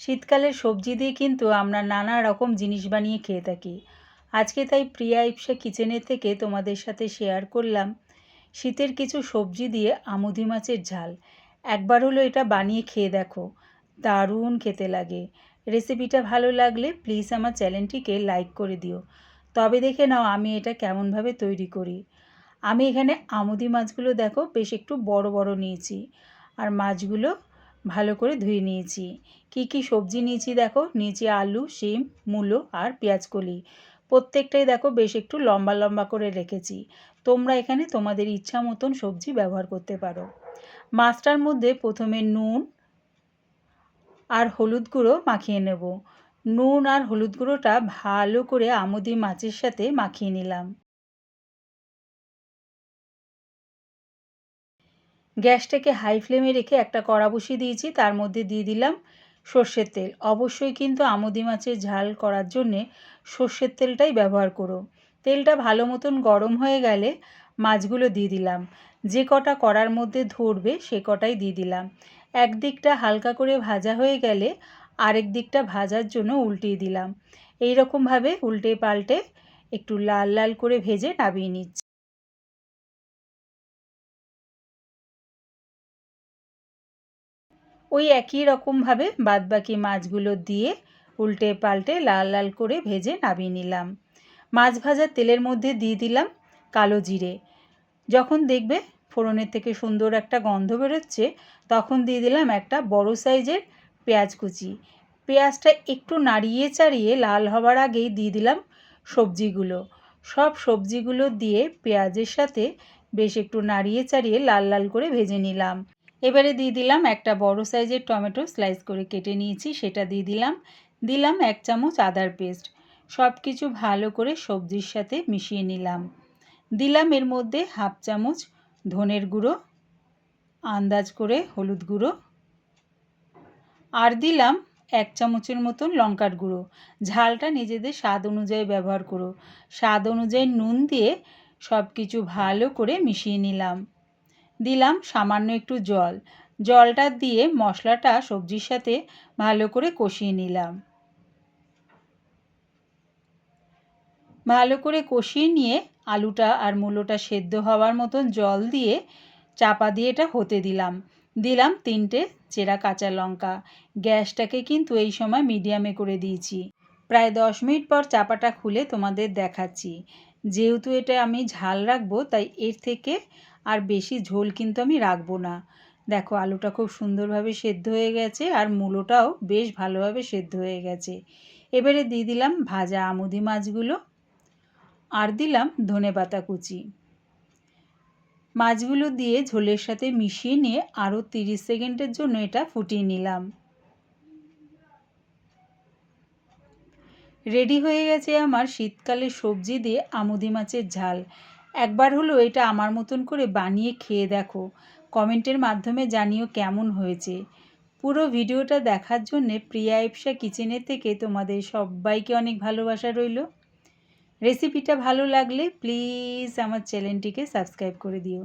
শীতকালের সবজি দিয়ে কিন্তু আমরা নানা রকম জিনিস বানিয়ে খেয়ে থাকি। আজকে তাই প্রিয়া ইপসা কিচেনের থেকে তোমাদের সাথে শেয়ার করলাম। শীতের কিছু সবজি দিয়ে আমুদি মাছের ঝাল। একবার হলো এটা বানিয়ে খেয়ে দেখো। দারুণ খেতে লাগে। রেসিপিটা ভালো লাগলে প্লিজ আমার চ্যানেলটিকে লাইক করে দিও। তবে দেখে নাও আমি এটা কেমনভাবে তৈরি করি। আমি এখানে আমুদি মাছগুলো দেখো বেশ একটু বড় বড় নিয়েছি। আর মাছগুলো ভালো করে ধুয়ে নিয়েছি। কি কি সবজি নিয়েছি দেখো? নিয়েছি আলু, শিম, মূলো আর পেঁয়াজকলি। প্রত্যেকটাই দেখো বেশ একটু লম্বা লম্বা করে রেখেছি। তোমরা এখানে তোমাদের ইচ্ছা মতন সবজি ব্যবহার করতে পারো। মাছটার মধ্যে প্রথমে নুন আর হলুদ গুঁড়ো মাখিয়ে নেব। নুন আর হলুদ গুঁড়োটা ভালো করে আমুদি মাছের সাথে মাখিয়ে নিলাম। গ্যাসটাকে হাই ফ্লেমে রেখে একটা কড়া বসিয়ে দিয়েছি, তার মধ্যে দিয়ে দিলাম সর্ষের তেল। অবশ্যই কিন্তু আমুদি মাছের ঝাল করার জন্যে সর্ষের তেলটাই ব্যবহার করো। তেলটা ভালো মতন গরম হয়ে গেলে মাছগুলো দিয়ে দিলাম। যে কটা কড়ার মধ্যে ধরবে সে কটাই দিয়ে দিলাম। একদিকটা হালকা করে ভাজা হয়ে গেলে আরেক দিকটা ভাজার জন্য উল্টিয়ে দিলাম। এই রকমভাবে উল্টে পাল্টে একটু লাল লাল করে ভেজে নামিয়ে নিচ্ছি। ওই একই রকমভাবে বাদবাকি মাছগুলো দিয়ে উল্টে পাল্টে লাল লাল করে ভেজে নামিয়ে নিলাম। মাছ ভাজা তেলের মধ্যে দিয়ে দিলাম কালো জিরে। যখন দেখবে ফোড়নের থেকে সুন্দর একটা গন্ধ বেরোচ্ছে, তখন দিয়ে দিলাম একটা বড় সাইজের পেঁয়াজ কুচি। পেঁয়াজটা একটু নাড়িয়ে চাড়িয়ে লাল হবার আগেই দিয়ে দিলাম সবজিগুলো। সব সবজিগুলো দিয়ে পেঁয়াজের সাথে বেশ একটু নাড়িয়ে চাড়িয়ে লাল লাল করে ভেজে নিলাম। এবারে দিয়ে দিলাম একটা বড় সাইজের টমেটো স্লাইস করে কেটে নিয়েছি, সেটা দিয়ে দিলাম। দিলাম এক চামচ আদার পেস্ট। সব কিছু ভালো করে সবজির সাথে মিশিয়ে নিলাম। দিলাম এর মধ্যে হাফ চামচ ধনের গুঁড়ো, আন্দাজ করে হলুদ গুঁড়ো। আর দিলাম এক চামচের মতন লঙ্কার গুঁড়ো। ঝালটা নিজেদের স্বাদ অনুযায়ী ব্যবহার করো। স্বাদ অনুযায়ী নুন দিয়ে সব কিছু ভালো করে মিশিয়ে নিলাম। দিলাম সামান্য একটু জল। জলটা দিয়ে মশলাটা সবজির সাথে ভালো করে কষিয়ে নিলাম। ভালো করে কষিয়ে নিয়ে আলুটা আর মূলোটা সেদ্ধ হওয়ার মতন জল দিয়ে চাপা দিয়ে এটা হতে দিলাম। দিলাম তিনটে চেরা কাঁচা লঙ্কা। গ্যাসটাকে কিন্তু এই সময় মিডিয়ামে করে দিয়েছি। প্রায় দশ মিনিট পর চাপাটা খুলে তোমাদের দেখাচ্ছি। যেহেতু এটা আমি ঝাল রাখব, তাই এর থেকে আর বেশি ঝোল কিন্তু আমি রাখব না। দেখো, আলুটা খুব সুন্দরভাবে সেদ্ধ হয়ে গেছে আর মূলোটাও বেশ ভালোভাবে সেদ্ধ হয়ে গেছে। এবারে দিয়ে দিলাম ভাজা আমুদি মাছগুলো আর দিলাম ধনে পাতা কুচি। মাছগুলো দিয়ে ঝোলের সাথে মিশিয়ে নিয়ে আরও তিরিশ সেকেন্ডের জন্য এটা ফুটিয়ে নিলাম। রেডি হয়ে গেছে আমার শীতকালে সবজি দিয়ে আমুদি মাছের ঝাল। একবার হলো এটা আমার মতন করে বানিয়ে খেয়ে দেখো। কমেন্টের মাধ্যমে জানিও কেমন হয়েছে। পুরো ভিডিওটা দেখার জন্যে প্রিয়া এপসা কিচেনের থেকে তোমাদের সবাইকে অনেক ভালোবাসা রইল। রেসিপিটা ভালো লাগলে প্লিজ আমার চ্যানেলটিকে সাবস্ক্রাইব করে দিও।